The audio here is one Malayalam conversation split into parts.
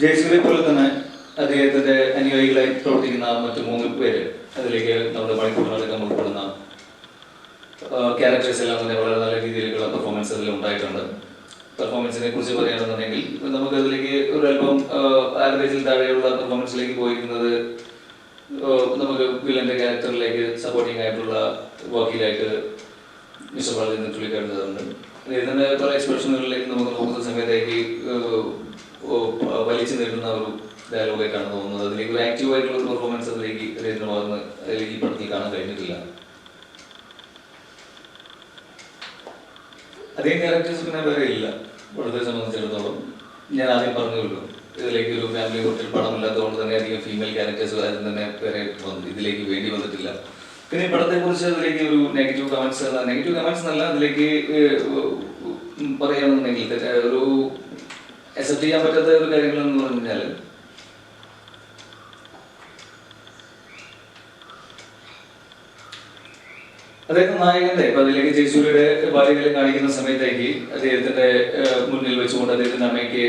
ജയസൂര്യെ പോലെ തന്നെ അദ്ദേഹത്തിന്റെ അനുയായികളായി പ്രവർത്തിക്കുന്ന മറ്റു മൂന്ന് പേര് അതിലേക്ക് നമ്മുടെ പണിക്കൂട്ടങ്ങളടക്കം ഉൾപ്പെടുന്ന ക്യാരക്ടേഴ്സ് എല്ലാം തന്നെ വളരെ നല്ല രീതിയിലുള്ള പെർഫോമൻസ് അതിൽ ഉണ്ടായിട്ടുണ്ട്. പെർഫോമൻസിനെ കുറിച്ച് പറയുകയാണെന്നുണ്ടെങ്കിൽ നമുക്ക് അതിലേക്ക് ഒരു അല്പം ആവറേജിൽ താഴെയുള്ള പെർഫോമൻസിലേക്ക് പോയിരിക്കുന്നത് നമുക്ക് വില്ലന്റെ ക്യാരക്ടറിലേക്ക് സപ്പോർട്ടിംഗ് ആയിട്ടുള്ള വക്കീലായിട്ട് മിസ്റ്റർ പറഞ്ഞു പുള്ളിക്കാരുന്നുണ്ട് ഇതിന്റെ പല എക്സ്പ്രഷനുകളിലേക്ക് നമുക്ക് നോക്കുന്ന സമയത്തേക്ക് വലിച്ചു നീട്ടുന്ന ഒരു ഡയലോഗായിട്ടാണ് തോന്നുന്നത്. അതിലേക്ക് ഒരു ആക്റ്റീവ് ആയിട്ടുള്ള ഒരു പെർഫോമൻസ് അതിലേക്ക് അദ്ദേഹത്തിന് ഭാഗത്ത് അതിലേക്ക് ഈ പടത്തിൽ കാണാൻ കഴിഞ്ഞിട്ടില്ല. അതേ ക്യാരക്ടേഴ്സ് പിന്നെ വേറെ ഇല്ല. പടത്തെ സംബന്ധിച്ചിടത്തോളം ഞാൻ ആദ്യം പറഞ്ഞുള്ളൂ ഇതിലേക്ക് ഒരു ഫാമിലി ഹോട്ടൽ പടമില്ലാത്തതുകൊണ്ട് തന്നെ അധികം ഫീമെയിൽ ക്യാരക്ടേഴ്സ് ആരും തന്നെ വേറെ വന്നു ഇതിലേക്ക് വേണ്ടി വന്നിട്ടില്ല. പിന്നെ ഈ പടത്തെ കുറിച്ച് അതിലേക്ക് ഒരു നെഗറ്റീവ് കമന്റ്സ് നെഗറ്റീവ് കമന്റ്സ് എന്നല്ല അതിലേക്ക് ഏഹ്, പറയുകയാണെന്നുണ്ടെങ്കിൽ ഒരു അക്സെപ്റ്റ് ചെയ്യാൻ പറ്റാത്ത ഒരു കാര്യങ്ങളെന്ന് പറഞ്ഞു കഴിഞ്ഞാൽ അദ്ദേഹം നായകന്റെ ഇപ്പൊ അതിലേക്ക് ജയസൂര്യയുടെ ബാല്യകാലം കാണിക്കുന്ന സമയത്തേക്ക് അദ്ദേഹത്തിന്റെ മുന്നിൽ വെച്ചുകൊണ്ട് അദ്ദേഹത്തിന്റെ അമ്മയ്ക്ക്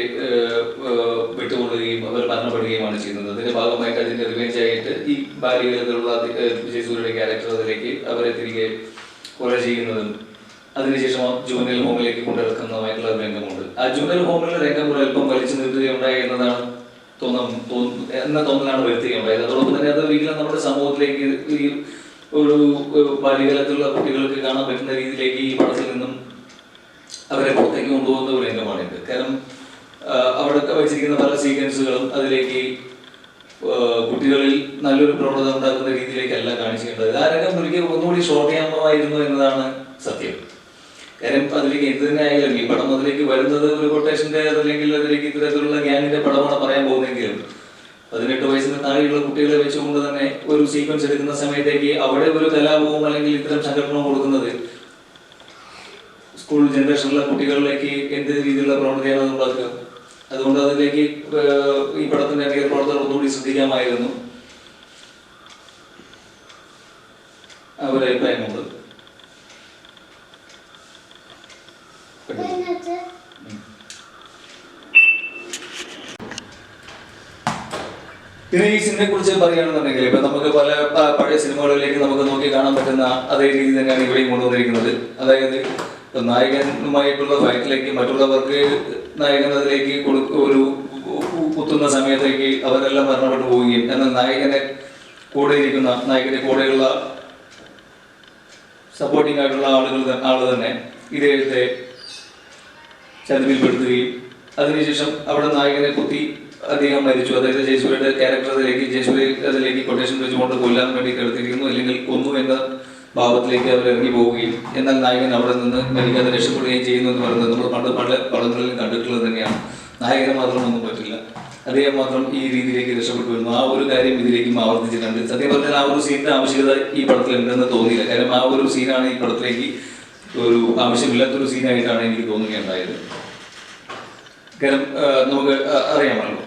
വിട്ടുകൊള്ളുകയും അവർ മരണപ്പെടുകയുമാണ് ചെയ്യുന്നത്. അതിന്റെ ഭാഗമായിട്ട് അതിന്റെ റിവെഞ്ച് ആയിട്ട് ഈ ഏഹ്, ജയസൂര്യയുടെ ക്യാരക്ടർ അതിലേക്ക് അവരെ തിരികെ കൊല ചെയ്യുന്നതും അതിനുശേഷം ജൂനിയൽ ഹോമിലേക്ക് കൊണ്ടിറക്കുന്നതുമായിട്ടുള്ള രംഗമുണ്ട്. ആ ജൂനിയൽ ഹോമിലെ രംഗം കൂടെ അല്പം വലിച്ചു നിർത്തുകയുണ്ടായി എന്നതാണ് എന്ന തോന്നലാണ് വരുത്തുകയുണ്ടായത് അതോടൊപ്പം തന്നെ അത് ഒരിക്കലും നമ്മുടെ സമൂഹത്തിലേക്ക് ഈ ഒരു ബാല്യകാലത്തിലുള്ള കുട്ടികൾക്ക് കാണാൻ പറ്റുന്ന രീതിയിലേക്ക് ഈ പടത്തിൽ നിന്നും അവരെ പുറത്തേക്ക് കൊണ്ടുപോകുന്ന ഒരു രംഗമാണിത്. കാരണം അവിടെ വെച്ചിരിക്കുന്ന പല സീക്വൻസുകളും അതിലേക്ക് കുട്ടികളിൽ നല്ലൊരു പ്രവണത ഉണ്ടാക്കുന്ന രീതിയിലേക്കല്ല കാണിച്ചിട്ടുള്ളത് ആ രംഗം ഒരിക്കൽ ഒന്നുകൂടി ഷോർട്ട് ചെയ്യാമായിരുന്നു എന്നതാണ് സത്യം. കാര്യം അതിലേക്ക് എന്ത് ഈ പടം അതിലേക്ക് വരുന്നത് ഒരു കൊട്ടേഷന്റെ അല്ലെങ്കിൽ അതിലേക്ക് ഇത്തരത്തിലുള്ള ഗ്യാങ്ങിന്റെ പടമാണ് പറയാൻ പോകുന്നെങ്കിലും പതിനെട്ട് വയസ്സിന് താഴെയുള്ള കുട്ടികളെ വെച്ചുകൊണ്ട് തന്നെ ഒരു സീക്വൻസ് എടുക്കുന്ന സമയത്തേക്ക് അവിടെ ഒരു കലാപവും അല്ലെങ്കിൽ ഇത്തരം സംഘടനവും കൊടുക്കുന്നത് സ്കൂൾ ജനറേഷനിലെ കുട്ടികളിലേക്ക് എന്ത് രീതിയിലുള്ള പ്രവണതയാണ് ഉണ്ടാക്കുക അതുകൊണ്ട് അതിലേക്ക് ഈ പടത്തിന്റെ അധിക പ്രവർത്തകർ ഒന്നുകൂടി ശ്രദ്ധിക്കാമായിരുന്നു. ആ ഒരു അഭിപ്രായമുണ്ട് പിന്നെ ഈ സിനിമയെ കുറിച്ച് പറയുകയാണെന്നുണ്ടെങ്കിൽ ഇപ്പൊ നമുക്ക് പല പഴയ സിനിമകളിലേക്ക് നമുക്ക് നോക്കി കാണാൻ പറ്റുന്ന അതേ രീതി തന്നെയാണ് ഇവിടെയും കൊണ്ടുവന്നിരിക്കുന്നത്. അതായത് നായകനുമായിട്ടുള്ള ഫൈറ്റിലേക്ക് മറ്റുള്ളവർക്ക് നായകൻ അതിലേക്ക് ഒരു കുത്തുന്ന സമയത്തേക്ക് അവരെല്ലാം മരണപ്പെട്ടു പോവുകയും എന്നാൽ നായകനെ കൂടെ ഇരിക്കുന്ന നായകന്റെ കൂടെയുള്ള സപ്പോർട്ടിംഗ് ആയിട്ടുള്ള ആളുകൾ ആൾ തന്നെ ഇദ്ദേഹത്തെ ചതിവിൽപ്പെടുത്തുകയും അതിനുശേഷം അവിടെ നായകനെ കുത്തി അദ്ദേഹം മരിച്ചു. അതായത് ജയസൂര്യയുടെ ക്യാരക്ടർ അതിലേക്ക് ജയസൂര്യ അതിലേക്ക് കൊട്ടേഷൻ വെച്ചുകൊണ്ട് കൊല്ലാൻ വേണ്ടി കിടത്തിയിരിക്കുന്നു അല്ലെങ്കിൽ കൊന്നു എന്ന ഭാവത്തിലേക്ക് അവർ ഇറങ്ങി പോവുകയും എന്നാൽ നായകൻ അവിടെ നിന്ന് മരിക്കാതെ രക്ഷപ്പെടുകയും ചെയ്യുന്നു എന്ന് പറയുന്നത് നമ്മൾ പണ്ട് പല പടങ്ങളിലും കണ്ടിട്ടുള്ളത് തന്നെയാണ്. നായകന് മാത്രം ഒന്നും പറ്റില്ല. അദ്ദേഹം മാത്രം ഈ രീതിയിലേക്ക് രക്ഷപ്പെട്ടു വരുന്നു. ആ ഒരു കാര്യം ഇതിലേക്കും ആവർത്തിച്ചിട്ടുണ്ട്. സത്യം പറഞ്ഞാൽ ആ ഒരു സീനിന്റെ ആവശ്യകത ഈ പടത്തിൽ ഉണ്ടെന്ന് തോന്നിയില്ല. കാരണം ആ ഒരു സീനാണ് ഈ പടത്തിലേക്ക് ഒരു ആവശ്യമില്ലാത്തൊരു സീനായിട്ടാണ് എനിക്ക് തോന്നുകയുണ്ടായത്. കാരണം നമുക്ക് അറിയാമല്ലോ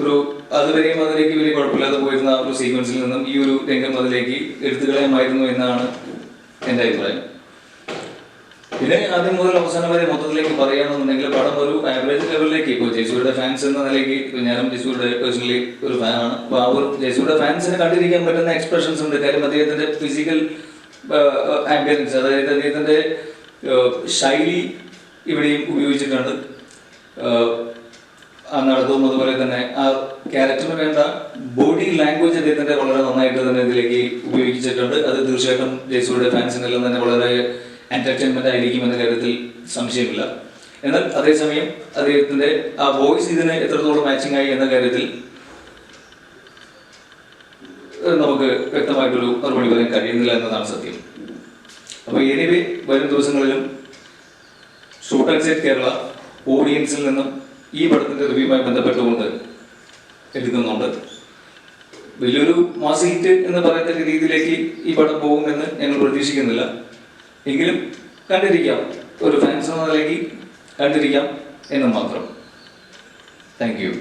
ഒരു അതുവരെയും അതിലേക്ക് വലിയ കുഴപ്പമില്ലാതെ പോയിരുന്ന ഒരു സീക്വൻസിൽ നിന്നും ഈ ഒരു രംഗം അതിലേക്ക് എടുത്തു കളയാമായിരുന്നു എന്നാണ് എന്റെ അഭിപ്രായം. പിന്നെ ആദ്യം മുതൽ അവസാനം വരെ മൊത്തത്തിലേക്ക് പറയുകയാണെന്നുണ്ടെങ്കിൽ പടം ഒരു ആവറേജ് ലെവലിലേക്ക് ഇപ്പോൾ ജയസൂരിയുടെ ഫാൻസ് എന്ന നിലയ്ക്ക് ഞാനും ജയസൂരിയുടെ പേഴ്സണലി ഒരു ഫാനാണ് അപ്പോൾ ആ ഒരു ജയസൂരിയുടെ ഫാൻസിന് കണ്ടിരിക്കാൻ പറ്റുന്ന എക്സ്പ്രഷൻസ് ഉണ്ട്. കാര്യം അദ്ദേഹത്തിന്റെ ഫിസിക്കൽ ആംബിയൻസ് അതായത് അദ്ദേഹത്തിന്റെ ശൈലി ഇവിടെയും ഉപയോഗിച്ചിട്ടുണ്ട്. ആ, നടത്തവും അതുപോലെ തന്നെ ആ ക്യാരക്ടറിന് വേണ്ട ബോഡി ലാംഗ്വേജ് അദ്ദേഹത്തിന്റെ വളരെ നന്നായിട്ട് തന്നെ ഇതിലേക്ക് ഉപയോഗിച്ചിട്ടുണ്ട്. അത് തീർച്ചയായിട്ടും ജയസൂരിയുടെ ഫാൻസിനെല്ലാം തന്നെ വളരെ എന്റർടൈൻമെന്റ് ആയിരിക്കും എന്ന കാര്യത്തിൽ സംശയമില്ല. എന്നാൽ അതേസമയം അദ്ദേഹത്തിന്റെ ആ വോയിസ് ഇതിന് എത്രത്തോളം മാച്ചിങ് ആയി എന്ന കാര്യത്തിൽ നമുക്ക് വ്യക്തമായിട്ടൊരു മറുപടി പറയാൻ കഴിയുന്നില്ല എന്നതാണ് സത്യം. അപ്പൊ എനിവേ വരും ദിവസങ്ങളിലും ഷൂട്ട് സെറ്റ് കേരള ഓഡിയൻസിൽ നിന്നും ഈ പടത്തിന്റെ റിവ്യൂമായി ബന്ധപ്പെട്ടുകൊണ്ട് എടുക്കുന്നുണ്ട്. വലിയൊരു മാസ് ഹിറ്റ് എന്ന് പറയത്തക്ക രീതിയിലേക്ക് ഈ പടം പോകുമെന്ന് ഞങ്ങൾ പ്രതീക്ഷിക്കുന്നില്ല. എങ്കിലും കണ്ടിരിക്കാം. ഒരു ഫാൻസ് എന്ന നിലയ്ക്ക് കണ്ടിരിക്കാം എന്ന് മാത്രം. Thank you